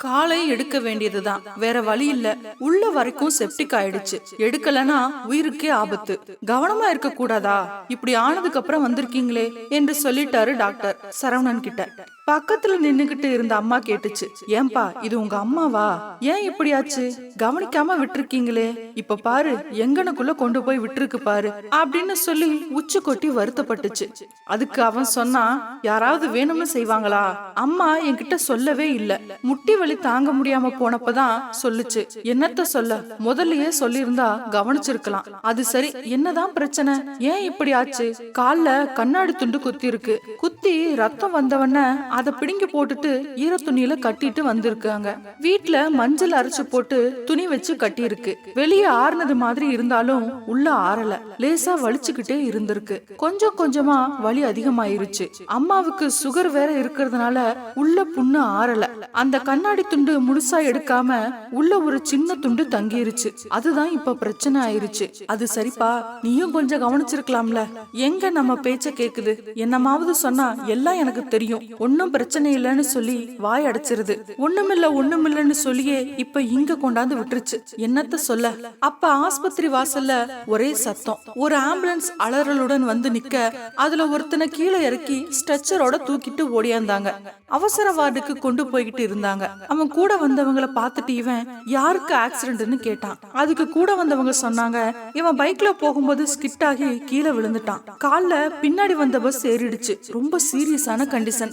காலை எடுக்க வேண்டியதுதான். வேற வழி இல்ல. உள்ள வரைக்கும் செப்டிக் ஆயிடுச்சு. எடுக்கலனா உயிருக்கே ஆபத்து. கவனமா இருக்க கூடாதா இப்படி ஆனதுக்கு அப்புறம் வந்திருக்கீங்களே என்று சொல்லிட்டாரு டாக்டர் சரவணன் கிட்ட. பக்கத்துல நின்னுகிட்டு இருந்த அம்மா கேட்டுச்சு ஏன்பா இது உங்க அம்மாவா? ஏன் இப்படியாச்சு? கவனிக்காம விட்டுருக்கீங்களே. இப்ப பாரு எங்கனுக்குள்ள கொண்டு போய் விட்டுருக்கு பாரு அப்படின்னு சொல்லி உச்சி கொட்டி வருத்தப்பட்டுச்சு. அதுக்கு அவன் சொன்னா யாராவது வேணும்னு செய்வாங்களா? அம்மா என்கிட்ட சொல்லவே இல்ல. முட்டி வலி தாங்க முடியாம போனப்பதான் சொல்லுச்சு. என்னத்த சொல்ல? முதல்லயே சொல்லியிருந்தா கவனிச்சிருக்கலாம். அது சரி என்னதான் பிரச்சனை? ஏன் இப்படி ஆச்சு கால்ல கண்ணாடி துண்டு குத்தி இருக்கு குத்தி ரத்தம் வந்தவன அதை பிடுங்கி போட்டுட்டு ஈர துணியில கட்டிட்டு வந்திருக்காங்க. வீட்டுல மஞ்சள் அரைச்சு போட்டு துணி வச்சு கட்டி இருக்கு வெளியே ஆறுனது மாதிரி இருந்தாலும் உள்ள ஆறல. லேசா வலிச்சுக்கிட்டே இருந்திருக்கு. கொஞ்சம் கொஞ்சமா வலி அதிகமாயிருச்சு. அம்மாவுக்கு சுகர் வேற இருக்கிறதுனால உள்ள புண்ணு ஆறல. அந்த கண்ணாடி துண்டு முழுசா எடுக்காம உள்ள ஒரு சின்ன துண்டு தங்கிருச்சு. அதுதான் இப்ப பிரச்சனை ஆயிருச்சு. அது சரிப்பா நீயும் கொஞ்சம் கவனிச்சிருக்கலாம்ல. எங்க நம்ம பேச்ச கேக்குது? என்னமாவது சொன்னா எல்லாம் எனக்கு தெரியும். ஒன்னும் பிரச்சனை இல்லைன்னு சொல்லி வாய் அடைச்சிருது. ஒண்ணுமில்ல ஒண்ணுமில்லன்னு சொல்லியே இப்ப இங்க கொண்டாந்து விட்டுருச்சு. என்னத்த சொல்ல? அப்ப ஆஸ்பத்திரி வாசல்ல ஒரே சத்தம். ஒரு ஆம்புலன்ஸ் அலறலுடன் வந்து நிக்க அதுல ஒருத்தனை கீழே இறக்கி ஸ்ட்ரெச்சரோட தூக்கிட்டு ஓடியாந்தாங்க. அவசர வார்டுக்கு கொண்டு போய்கிட்டு இருந்தாங்க. அவன் கூட வந்தவங்கள பார்த்துட்டு இவன் யாருக்கு ஆக்சிடென்ட்னு கேட்டான். அதுக்கு கூட வந்தவங்க சொன்னாங்க இவன் பைக்ல போகும்போது ஸ்கிட் ஆகி கீழே விழுந்துட்டான். கால்ல பின்னாடி வந்த பஸ் ஏறிடுச்சு. ரொம்ப சீரியஸான கண்டிஷன்.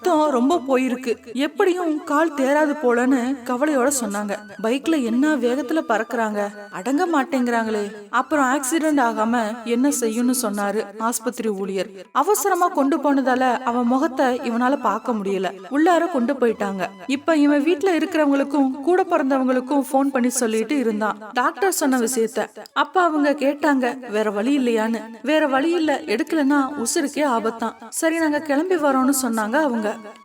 ரத்தம் ரொம்ப போயிருக்கு. எப்படியும் கால் தேராது போலன்னு கவலையோட சொன்னாங்க. பைக்ல என்ன வேகத்துல பறக்குறாங்க? அடங்க மாட்டேங்கிறாங்களே. அப்புறம் ஆக்சிடென்ட் ஆகாம என்ன செய்யும்னு சொன்னாரு ஆஸ்பத்திரி ஊழியர். அவசரமா கொண்டு போனதால அவன் முகத்தை இவனால பார்க்க முடியல. உள்ளார கொண்டு போயிட்டாங்க. இப்ப இவன் வீட்டுல இருக்கிறவங்களுக்கும் கூட பிறந்தவங்களுக்கும் ஃபோன் பண்ணி சொல்லிட்டு இருந்தான். டாக்டர் சொன்ன விஷயத்த. அப்ப அவங்க கேட்டாங்க வேற வழி இல்லையான்னு? வேற வழி இல்ல. எடுக்கலன்னா உசுருக்கே ஆபத்தான். சரி நாங்க கிளம்பி வரோம்னு சொன்னாங்க அவங்க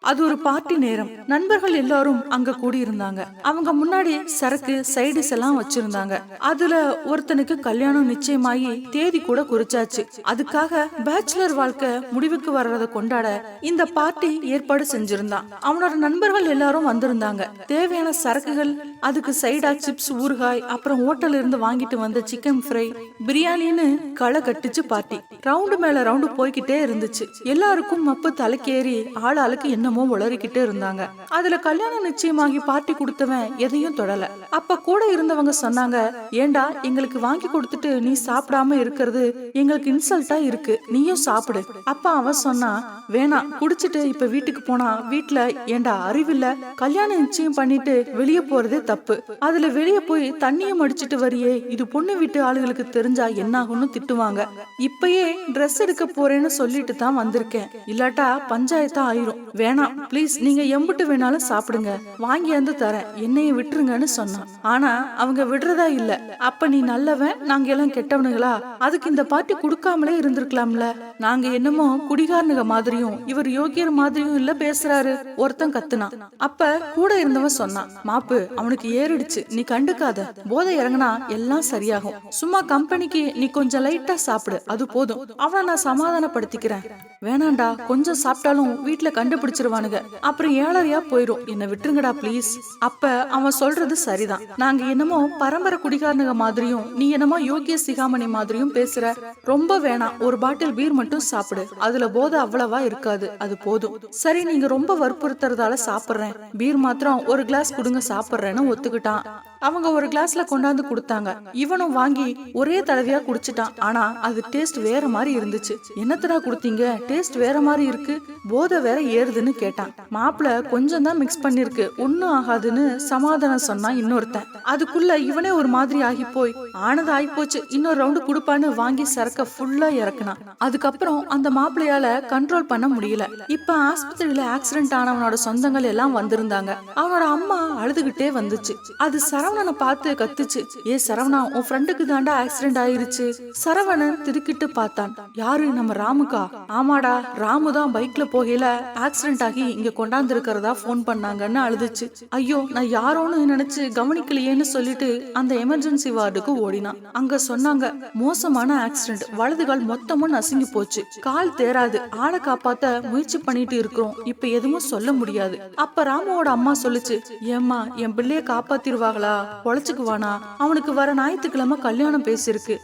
அது ஒரு பார்ட்டி நேரம். நண்பர்கள் எல்லாரும் அங்க கூடி இருந்தாங்க அவங்க முன்னாடி சரக்கு சைடிஸ் எல்லாம் வச்சிருந்தாங்க. அதுல ஒருத்தனுக்கு கல்யாணம் நிச்சயமாயி தேதி கூட குறிச்சாச்சு. அதுக்காக பேச்சுலர் வாழ்க்கை முடிவுக்கு வர்றத கொண்டாட இந்த பார்ட்டி ஏற்பாடு செஞ்சிருந்தான். அவனோட நண்பர்கள் எல்லாரும் வந்திருந்தாங்க. தேவையான சரக்குகள் அதுக்கு சைடா சிப்ஸ் ஊறுகாய் அப்புறம் ஹோட்டல்ல இருந்து வாங்கிட்டு வந்த சிக்கன் ஃப்ரை பிரியாணின்னு களை கட்டுச்சு பார்ட்டி. ரவுண்டு மேல ரவுண்டு போய்கிட்டே இருந்துச்சு. எல்லாருக்கும் மப்பு தலைக்கேறி ஆள் ஆளுக்கு என்னமோ உளறிக்கிட்டே இருந்தாங்க. அதுல கல்யாணம் நிச்சயமாகி பார்ட்டி கொடுத்தவன் எதையும் தொடல. அப்ப கூட இருந்தவங்க சொன்னாங்க ஏண்டா எங்களுக்கு வாங்கி கொடுத்துட்டு நீ சாப்பிடாம இருக்கிறது எங்களுக்கு இன்சல்ட்டா இருக்கு. நீயும் சாப்பிடு. அப்ப அவன் சொன்னா வேணாம் குடிச்சிட்டு இப்ப வீட்டுக்கு போனா வீட்டுல ஏண்டா அறிவில்ல? கல்யாணம் நிச்சயம் பண்ணிட்டு வெளிய போறதே தப்பு. அதுல வெளிய போய் தண்ணியும் அடிச்சிட்டு வரியே. இது பொண்ணு வீட்டு ஆளுகளுக்கு தெரிஞ்சா என்ன ஆகும்னு திட்டுவாங்க. இப்பயே ட்ரெஸ் எடுக்க போறேன்னு சொல்லிட்டு தான் வந்திருக்கேன். இல்லாட்டா பஞ்சாயத்தா ஆயிரும். வேணாம் ப்ளீஸ் நீங்க எம்புட்டு வேணாலும் சாப்பிடுங்க. வாங்கியாந்து தரேன். என்னைய விட்டுருங்கன்னு சொன்னான். ஆனா அவங்க விடுறதா இல்ல. அப்ப நீ நல்லவன் நாங்க எல்லாம் கெட்டவனுங்களா அதுக்கு இந்த பார்ட்டி கொடுக்காமலே இருந்திருக்கலாம்ல? நாங்க என்னமோ குடிகாரனுங்க மாதிரியும் இவர் யோகியர் மாதிரியும் இல்ல பேசுறாரு. ஒருத்தன் கத்துனான். அப்ப கூட இருந்தவன் சொன்னான் மாப்பு அவனுக்கு ஏறிடுச்சு. நீ கண்டுக்காத. போதை இறங்குனா எல்லாம் சரியாகும். சும்மா கம்பெனிக்கு நீ கொஞ்சம் லைட்டா சாப்பிடு. அது போதும். அவனை நான் சமாதானப்படுத்திக்கிறேன். வேணாண்டா. கொஞ்சம் சாப்பிட்டாலும் வீட்டுல கண்டுபிடிச்சிருவானுங்க. அப்புறம் ஏழரையா போயிரும். என்ன விட்டுருங்கடா ப்ளீஸ் அப்ப அவன் சொல்றது சரிதான். நாங்க என்னமோ பரம்பரை குடிகாரனுங்க மாதிரியும் நீ என்னமோ யோகிய சிகாமணி மாதிரியும் பேசுற. ரொம்ப வேணாம். ஒரு பாட்டில் பீர் மட்டும் சாப்பிடு. அதுல போதை அவ்வளவா இருக்காது. அது போதும். சரி நீங்க ரொம்ப வற்புறுத்துறதால சாப்பிடுறேன். பீர் மாத்திரம் ஒரு கிளாஸ் கொடுங்க சாப்பிடுறேன்னு ஒத்துக்கிட்டான். அவங்க ஒரு கிளாஸ்ல கொண்டாந்து கொடுத்தாங்க. இவனும் வாங்கி ஒரே தடவையா குடிச்சிட்டான். ஆனா அது டேஸ்ட் வேற மாதிரி இருந்துச்சு. என்னத்தடா கொடுத்தீங்க? டேஸ்ட் வேற மாதிரி இருக்கு. போதை வேற ஏறுதுன்னு கேட்டான். மாப்பிள கொஞ்சம் தான் மிக்ஸ் பண்ணிருக்கு. ஒன்னும் ஆகாதுன்னு சமாதானம் சொன்னான் இன்னொருத்தன். அதுக்குள்ள இவனே ஒரு மாதிரி ஆகி போய் ஆனது ஆகி போச்சு இன்னொரு ரவுண்டு குடுப்பான்னு வாங்கி சரக்க ஃபுல்லா இறக்குனான். அதுக்கப்புறம் அந்த மாப்பிளையால கண்ட்ரோல் பண்ண முடியல. இப்ப ஆஸ்பத்திரியில ஆக்சிடென்ட் ஆனவனோட சொந்தங்கள் எல்லாம் வந்திருந்தாங்க. அவனோட அம்மா அழுதுகிட்டே வந்துச்சு. அது சர சரவணனை பார்த்து கத்துச்சு. ஏ சரவணா உன் ஃப்ரெண்டுக்கு தாண்டா ஆக்சிடென்ட் ஆயிருச்சு. சரவணன் திருக்கிட்டு பார்த்தான். யாரு? நம்ம ராமுக்கா? ஆமாடா ராமு தான் பைக்ல போகையில ஆக்சிடென்ட் ஆகி இங்க கொண்டாந்து இருக்கிறதா போன் பண்ணாங்கன்னு அழுதுச்சு. ஐயோ நான் யாரோன்னு நினைச்சு கவனிக்கலையேன்னு சொல்லிட்டு அந்த எமர்ஜென்சி வார்டுக்கு ஓடினான். அங்க சொன்னாங்க மோசமான ஆக்சிடென்ட் வலது கால் மொத்தமும் நசுங்கி போச்சு. கால் தேராது ஆளை காப்பாத்த முயற்சி பண்ணிட்டு இருக்கிறோம். இப்ப எதுவும் சொல்ல முடியாது. அப்ப ராமுவோட அம்மா சொல்லுச்சு ஏம்மா என் பிள்ளைய காப்பாத்திருவாங்களா பொழைச்சுக்குவானா? அவனுக்கு வர ஞாயிற்றுக்கிழமை கல்யாணம் பேசிருக்கு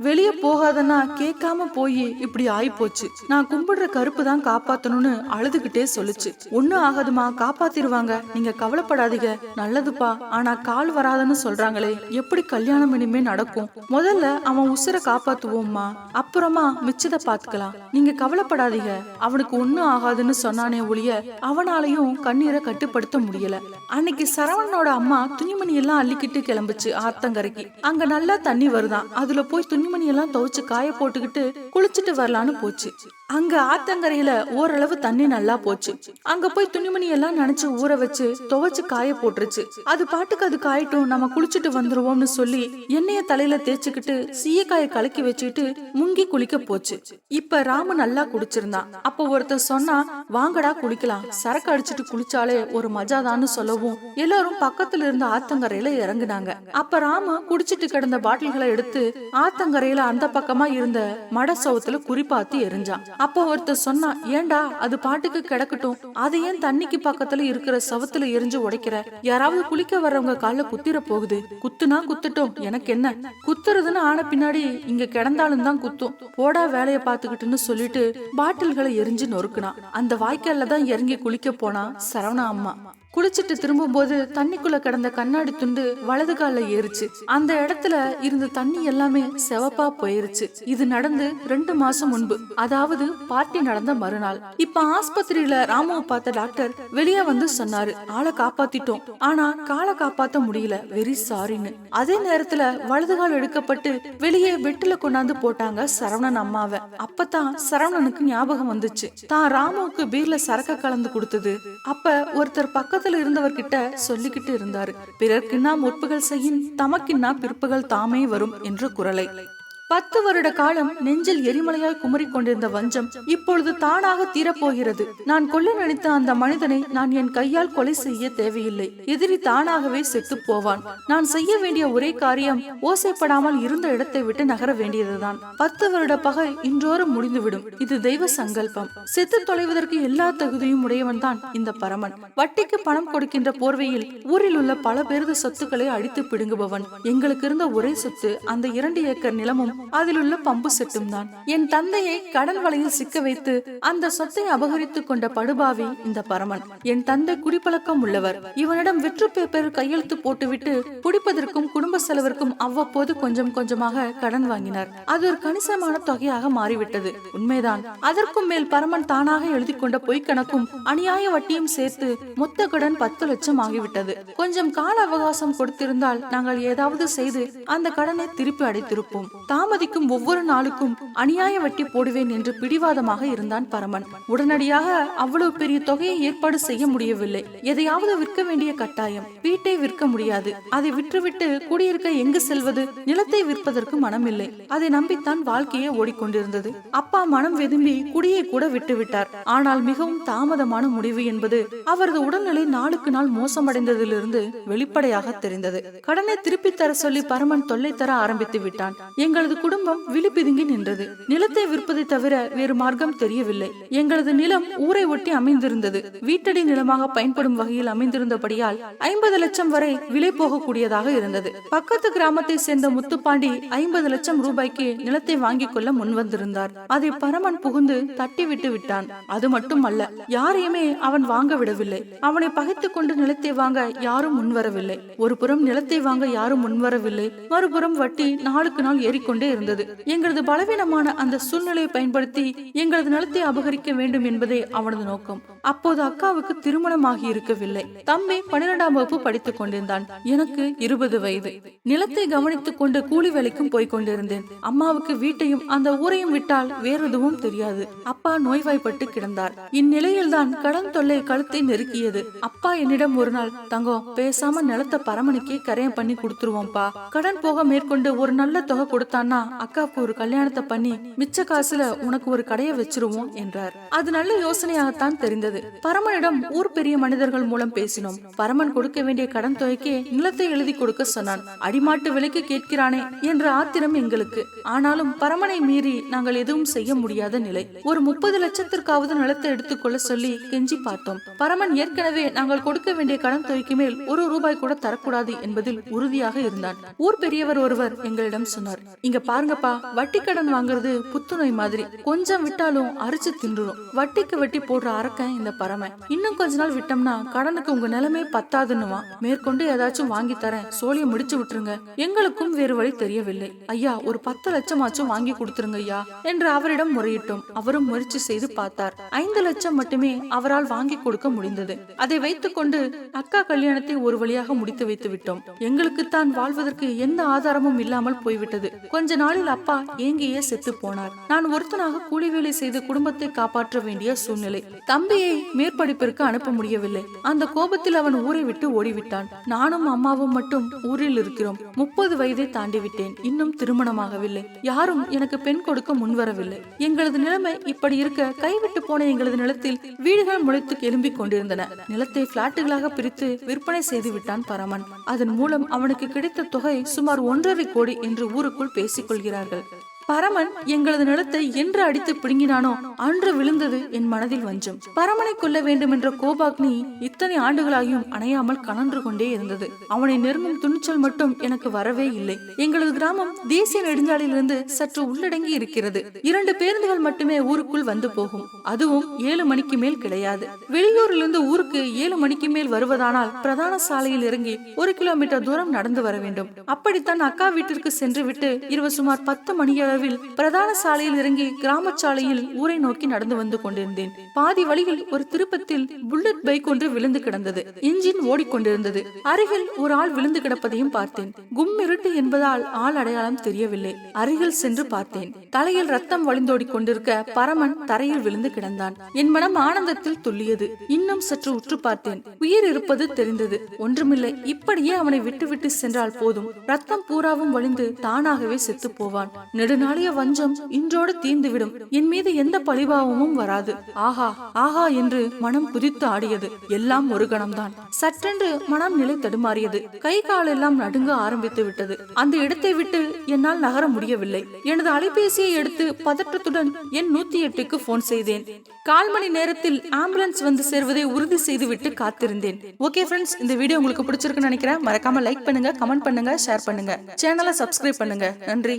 வெளிய போகாதன்னா கேட்காம போய் இப்படி ஆயிப்போச்சு. நான் கும்பிடுற கருப்பு தான் காப்பாத்தணும்னு அழுதுகிட்டே சொல்லுச்சு. ஒண்ணும் ஆகாதுமா காப்பாத்திருவாங்க நீங்க கவலைப்படாதீங்க. நல்லதுப்பா. ஆனா கால் வராதுன்னு சொல்றாங்களே. எப்படி கல்யாணம் இனிமே நடக்கும்? முதல்ல அவன் உசுரை காப்பாத்துவோம்மா. அப்புறமா மிச்சத பாத்துக்கலாம் நீங்க கவலைப்படாதீங்க. அவனுக்கு ஒண்ணும் ஆகாதுன்னு சொன்னானே ஒழிய அவனாலையும் கண்ணீரை கட்டுப்படுத்த முடியல. அன்னைக்கு சரவணனோட அம்மா துணிமணி எல்லாம் அள்ளிக்கிட்டு கிளம்புச்சு ஆத்தங்கரைக்கு. அங்க நல்லா தண்ணி வருதான். அதுல போய் துணிமணி எல்லாம் துவைச்சு காய போட்டுக்கிட்டு குளிச்சுட்டு வரலான்னு போச்சு. அங்க ஆத்தங்கரையில ஓரளவு தண்ணி நல்லா போச்சு. அங்க போய் துணிமணி எல்லாம் நினைச்சு ஊற வச்சு துவைச்சு காய போட்டுருச்சு. அது பாட்டுக்கு அது காயட்டும் நம்ம குளிச்சுட்டு வந்துருவோம்னு சொல்லி எண்ணெய தலையில தேய்ச்சிக்கிட்டு சீயக்காய கலக்கி வச்சுக்கிட்டு முங்கி குளிக்க போச்சு. இப்ப ராமு நல்லா குடிச்சிருந்தான். அப்ப ஒருத்தர் சொன்னா வாங்கடா குளிக்கலாம். சரக்கு அடிச்சிட்டு குளிச்சாலே ஒரு மஜாதான்னு சொல்லவும் எல்லாரும் பக்கத்துல இருந்த ஆத்தங்கரையில இறங்குனாங்க. அப்ப ராமு குடிச்சிட்டு கிடந்த பாட்டில்களை எடுத்து ஆத்தங்கரையில அந்த பக்கமா இருந்த மட சவுத்துல குறிப்பாத்து எரிஞ்சான். அப்போ ஒருத்தர் சொன்னா ஏண்டா அது பாட்டுக்கு கிடக்கட்டும். அது ஏன் தண்ணிக்கு பக்கத்துல இருக்கிற சவத்துல எரிஞ்சு உடைக்கிற? யாராவது குளிக்க வர்றவங்க கால்ல குத்திர போகுது. குத்துனா குத்துட்டோம். எனக்கு என்ன? குத்துறதுன்னு ஆன பின்னாடி இங்க கிடந்தாலும் தான் குத்தும். போடா வேலைய பாத்துக்கிட்டுன்னு சொல்லிட்டு பாட்டில்களை எரிஞ்சு நொறுக்குனான். அந்த வாய்க்கால்ல தான் இறங்கி குளிக்க போனா சரவணா அம்மா. குளிச்சிட்டு திரும்பும்போது தண்ணிக்குள்ள கிடந்த கண்ணாடி துண்டு வலது கால ஏறுச்சு. அந்த இடத்துல இருந்த தண்ணி எல்லாமே செவப்பா போயிருச்சு. இது நடந்து ரெண்டு மாசம் முன்பு. அதாவது பார்ட்டி நடந்த மறுநாள். இப்ப ஆஸ்பத்திரியில ராமுவை பார்த்த டாக்டர் வெளியே வந்து சொன்னாரு. ஆளை காப்பாத்திட்டோம். ஆனா காலை காப்பாத்த முடியல. வெரி சாரின்னு. அதே நேரத்துல வலது கால் எடுக்கப்பட்டு வெளியே வெட்டுல கொண்டாந்து போட்டாங்க சரவணன் அம்மாவை. அப்பதான் சரவணனுக்கு ஞாபகம் வந்துச்சு. தான் ராமுவுக்கு பீர்ல சரக்க கலந்து கொடுத்தது. அப்ப ஒருத்தர் பக்கத்துல இருந்தவர்கிட்ட சொல்லிக்கிட்டு இருந்தாரு. பிறர்க்கின்னா முற்புகள் செய்யின் தமக்கின்னா பிற்புகள் தாமே வரும் என்ற குரலை. பத்து வருட காலம் நெஞ்சில் எரிமலையாய் குமரிக் கொண்டிருந்த வஞ்சம் இப்பொழுது தானாக தீரப்போகிறது. நான் கொல்ல நினைத்த அந்த மனிதனை நான் என் கையால் கொலை செய்ய தேவையில்லை. எதிரி தானாகவே செத்து போவான். நான் செய்ய வேண்டிய ஒரே காரியம் ஓசைப்படாமல் இருந்த இடத்தை விட்டு நகர வேண்டியதுதான். பத்து வருட பகை இன்றோறு முடிந்துவிடும். இது தெய்வ சங்கல்பம். செத்து தொலைவதற்கு எல்லா தகுதியும் உடையவன் தான் இந்த பரமன். வட்டிக்கு பணம் கொடுக்கின்ற போர்வையில் ஊரில் உள்ள பல பேரது சொத்துக்களை அடித்து பிடுங்குபவன். எங்களுக்கு இருந்த ஒரே சொத்து அந்த இரண்டு ஏக்கர் நிலமும் அதில் உள்ள பம்பு செட்டும் தான் என் தந்தையை கடல் வலையில் சிக்க வைத்து அந்த சொத்தை அபகரித்துக் கொண்ட படுபாவி இந்த பரமன். என் தந்தை குடிப்பழக்கம் உள்ளவர். இவனிடம் வெற்று பேப்பர் கையெழுத்து போட்டுவிட்டு குடிப்பதற்கும் குடும்ப செலவிற்கும் அவ்வப்போது கொஞ்சம் கொஞ்சமாக கடன் வாங்கினார். அது ஒரு கணிசமான தொகையாக மாறிவிட்டது. உண்மைதான். அதற்கும் மேல் பரமன் தானாக எழுதி கொண்ட பொய்க்கணக்கும் அநியாய வட்டியும் சேர்த்து மொத்த கடன் பத்து லட்சம் ஆகிவிட்டது. கொஞ்சம் கால அவகாசம் கொடுத்திருந்தால் நாங்கள் ஏதாவது செய்து அந்த கடனை திருப்பி அடைத்திருப்போம். தாமதிக்கும் ஒவ்வொரு நாளுக்கும் அநியாய வட்டி போடுவேன் என்று பிடிவாதமாக இருந்தான் பரமன். உடனடியாக அவ்வளவு பெரிய தொகையை ஏற்பாடு செய்ய முடியவில்லை. எதையாவது விற்க வேண்டிய கட்டாயம். வீட்டை விற்க முடியாது. அதை விற்றுவிட்டு குடியிருக்க எங்கு செல்வது? நிலத்தை விற்பதற்கு மனமில்லை. அதை நம்பித்தான் வாழ்க்கையே ஓடிக்கொண்டிருந்தது. அப்பா மனம் வெதும்பி குடியை கூட விட்டுவிட்டார். ஆனால் மிகவும் தாமதமான முடிவு என்பது அவரது உடல்நிலை நாளுக்கு நாள் மோசமடைந்ததிலிருந்து வெளிப்படையாக தெரிந்தது. கடனை திருப்பி தர சொல்லி பரமன் தொல்லை தர ஆரம்பித்து விட்டான். எங்களது குடும்பம் விழிப்பிதுங்கி நின்றது. நிலத்தை விற்பதை தவிர வேறு மார்க்கம் தெரியவில்லை. எங்களது நிலம் ஊரை ஒட்டி அமைந்திருந்தது. வீட்டடி நிலமாக பயன்படும் வகையில் அமைந்திருந்தபடியால் ஐம்பது லட்சம் வரை விலை போகக்கூடியதாக இருந்தது. பக்கத்து கிராமத்தை சேர்ந்த முத்துப்பாண்டி ஐம்பது லட்சம் ரூபாய்க்கு நிலத்தை வாங்கிக் கொள்ள முன்வந்திருந்தார் அதை பரமன் புகுந்து தட்டி விட்டு விட்டான். அது மட்டுமல்ல யாரையுமே அவன் வாங்க விடவில்லை. அவனை பகைத்துக் கொண்டு நிலத்தை வாங்க யாரும் முன்வரவில்லை. ஒரு புறம் நிலத்தை வாங்க யாரும் முன்வரவில்லை. மறுபுறம் வட்டி நாளுக்கு நாள் ஏறிக்கொண்டே இருந்தது. எங்களது பலவீனமான அந்த சூழ்நிலையை பயன்படுத்தி எங்களது நிலத்தை அபகரிக்க வேண்டும் என்பதே அவனது நோக்கம். அப்போது அக்காவுக்கு திருமணமாகி இருக்கவில்லை. தம்பி பன்னிரெண்டாம் வகுப்பு படித்துக் கொண்டிருந்தான். எனக்கு இருபது வயது. நிலத்தை கவனித்துக் கொண்டு கூலி வேலைக்கும் போய் கொண்டிருந்தேன். அம்மாவுக்கு வீட்டையும் அந்த ஊரையும் விட்டால் வேறெதுவும் தெரியாது. அப்பா நோய்வாய்ப்பட்டு கிடந்தார். இந்நிலையில்தான் கடன் தொல்லை கழுத்தை நெருக்கியது. அப்பா என்னிடம் ஒரு நாள் தங்கம் பேசாம நிலத்தை பரமணிக்கே கரையம் பண்ணி கொடுத்துருவோம்ப்பா. கடன் போக மேற்கொண்டு ஒரு நல்ல தொகை கொடுத்தான்? அண்ணா அக்காவுக்கு ஒரு கல்யாணத்தை பண்ணி மிச்ச காசுல உனக்கு ஒரு கடையை வச்சிருவோம் என்றார். அது நல்ல யோசனையாகத்தான் தெரிந்தது. பரமனிடம் ஊர் பெரிய மனிதர்கள் மூலம் பேசினோம். பரமன் கொடுக்க வேண்டிய கடன் தொகைக்கு நிலத்தை எழுதி கொடுக்க சொன்னான். அடிமாட்டு விலைக்கு கேட்கிறானே என்ற ஆத்திரம் எங்களுக்கு. ஆனாலும் பரமனை மீறி நாங்கள் எதுவும் செய்ய முடியாத நிலை. ஒரு முப்பது லட்சத்திற்காவது நிலத்தை எடுத்துக்கொள்ள சொல்லி கெஞ்சி பார்த்தோம். பரமன் ஏற்கனவே நாங்கள் கொடுக்க வேண்டிய கடன் தொகைக்கு மேல் ஒரு ரூபாய் கூட தரக்கூடாது என்பதில் உறுதியாக இருந்தான். ஊர் பெரியவர் ஒருவர் எங்களிடம் சொன்னார் இங்க பாருங்கப்பா வட்டி கடன் வாங்குறது புத்துநோய் மாதிரி. கொஞ்சம் விட்டாலும் அரிச்சு தின்றுடும். வட்டிக்கு வட்டி போடுற அரக்கன் இந்த பறமை இன்னும் கொஞ்ச நாள் விட்டோம்னா கடனுக்கு உங்க நிலைமை பத்தாதுன்னுவான். மேற்கொண்டு ஏதாச்சும் வாங்கி தரேன். சோழிய முடிச்சு விட்டுருங்க. எங்களுக்கும் வேறு வழி தெரியவில்லை. ஐயா ஒரு பத்து லட்சமாச்சும் வாங்கி கொடுத்துருங்க ஐயா என்று அவரிடம் முறையிட்டோம். அவரும் முயற்சி செய்து பார்த்தார். ஐந்து லட்சம் மட்டுமே அவரால் வாங்கி கொடுக்க முடிந்தது. அதை வைத்துக்கொண்டு அக்கா கல்யாணத்தை ஒரு வழியாக முடித்து வைத்து விட்டோம். எங்களுக்கு தான் வாழ்வதற்கு எந்த ஆதாரமும் இல்லாமல் போய்விட்டது. கொஞ்ச நாளில் அப்பா ஏங்கியே செத்து போனார். நான் ஒருத்தனாக கூலி வேலை செய்து குடும்பத்தை காப்பாற்ற வேண்டிய சூழ்நிலை. தம்பியை மேற்படிப்பிற்கு அனுப்ப முடியவில்லை. அந்த கோபத்தில் அவன் ஊரை விட்டு ஓடிவிட்டான். நானும் அம்மாவும் மட்டும் ஊரில் இருக்கிறோம். முப்பது வயதை தாண்டி விட்டேன் இன்னும் திருமணமாகவில்லை. யாரும் எனக்கு பெண் கொடுக்க முன்வரவில்லை எங்களது நிலைமை இப்படி இருக்க கைவிட்டு போன எங்களது நிலத்தில் வீடுகள் முளைத்து எழும்பிக் கொண்டிருந்தன. நிலத்தை பிளாட்டுகளாக பிரித்து விற்பனை செய்து விட்டான் பரமன். அதன் மூலம் அவனுக்கு கிடைத்த தொகை சுமார் ஒன்றரை கோடி என்று ஊருக்குள் பேசி கொள்கிறார்கள் பரமன் எங்களது நிலத்தை என்று அடித்து பிடுங்கினானோ அன்று விழுந்தது என் மனதில் வஞ்சம். பரமனை கொல்ல வேண்டும் என்ற கோபாக்னி இத்தனை ஆண்டுகளாகியும் அணையாமல் கனன்று கொண்டே இருந்தது. அவனை நெருங்கும் துணிச்சல் மட்டும் எனக்கு வரவே இல்லை. எங்களது கிராமம் தேசிய நெடுஞ்சாலையிலிருந்து சற்று உள்ளடங்கி இருக்கிறது. இரண்டு பேருந்துகள் மட்டுமே ஊருக்குள் வந்து போகும். அதுவும் ஏழு மணிக்கு மேல் கிடையாது. வெளியூரிலிருந்து ஊருக்கு ஏழு மணிக்கு மேல் வருவதானால் பிரதான சாலையில் இறங்கி ஒரு கிலோமீட்டர் தூரம் நடந்து வர வேண்டும். அப்படித்தான் அக்கா வீட்டிற்கு சென்று விட்டு இரவு சுமார் பத்து இரவில் பிரதான சாலையில் இறங்கி கிராம சாலையில் ஊரை நோக்கி நடந்து வந்து கொண்டிருந்தேன். பாதி வழியில் ஒரு திருப்பத்தில் புல்லட் பைக் ஒன்று விழுந்து கிடந்தது. இன்ஜின் ஓடிக்கொண்டிருந்தது. அருகில் ஒரு ஆள் விழுந்து கிடப்பதையும் பார்த்தேன். கும் இருட்டு என்பதால் ஆள் அடையாளம் தெரியவில்லை. அருகில் சென்று பார்த்தேன். தலையில் ரத்தம் வழிந்தோடி கொண்டிருக்க பரமன் தரையில் விழுந்து கிடந்தான். என் மனம் ஆனந்தத்தில் துள்ளியது. இன்னும் சற்று உற்று பார்த்தேன். உயிர் இருப்பது தெரிந்தது. ஒன்றுமில்லை. இப்படியே அவனை விட்டுவிட்டு சென்றால் போதும். ரத்தம் பூராவும் வழிந்து தானாகவே செத்து போவான். நெடுநாள் நாளைய வஞ்சம் இன்றோடு தீர்ந்துவிடும். என் மீது எந்த பழிபாவமும் வராது. ஆஹா ஆஹா என்று மனம் குதித்து ஆடியது எல்லாம் ஒரு கணம்தான். சற்றென்று மனம் நிலை தடுமாறியது. கை காலெல்லாம் நடுங்க ஆரம்பித்து விட்டது. அந்த இடத்தை விட்டு என்னால் நகர முடியவில்லை. எனது அலைபேசியை எடுத்து பதற்றத்துடன் என் நூத்தி எட்டுக்கு போன் செய்தேன். கால் மணி நேரத்தில் ஆம்புலன்ஸ் வந்து சேர்வதை உறுதி செய்துவிட்டு காத்திருந்தேன். ஓகே ஃப்ரெண்ட்ஸ் இந்த வீடியோ உங்களுக்கு பிடிச்சிருக்குன்னு நினைக்கிறேன். மறக்காம லைக் பண்ணுங்க கமெண்ட் பண்ணுங்க ஷேர் பண்ணுங்க. சேனலை சப்ஸ்கிரைப் பண்ணுங்க. நன்றி.